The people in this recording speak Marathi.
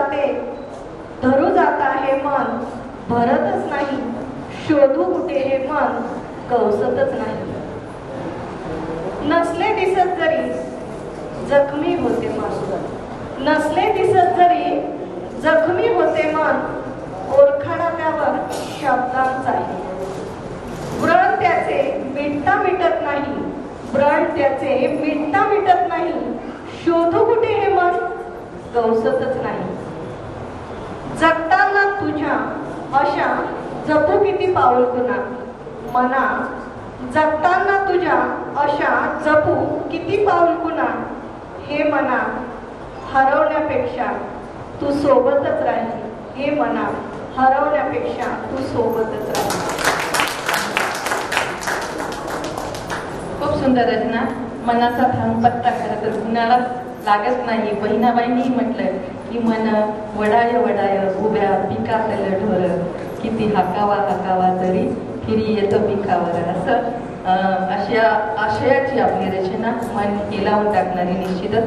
जाते. धरू जाता हे मन भरतच नाही. शोधू कुठे हे मन कवसतच नाही. नसले दिसत जरी जखमी होते मन. नसले दिसत जरी जखमी होते मन. ओळखणा त्यावर शब्दांचाही व्रण त्याचे मिटता मिटत नाही. व्रण त्याचे मिटता मिटत नाही. शोधू कुठे हे मन गवसतच नाही जगताना तुझ्या अशा जपू किती पाऊलकुना मना जगताना तुझ्या अशा जपू किती पाऊलकुना हे मना हरवण्यापेक्षा तू सोबतच राही हे मना हरवण्यापेक्षा तू सोबतच राही खूप सुंदर रचना मनाचा थांगपत्ता खरं तर कुणाला लागत नाही. बहिणाबाईंनी म्हटलंय की मन वडाय वडाय उभ्या पिकातलं ढोर. किती हाकावा हाकावा तरी किरी येतं पिकावर. असं अं, अशा आशयाची आपली रचना मन हेलावून टाकणारी निश्चितच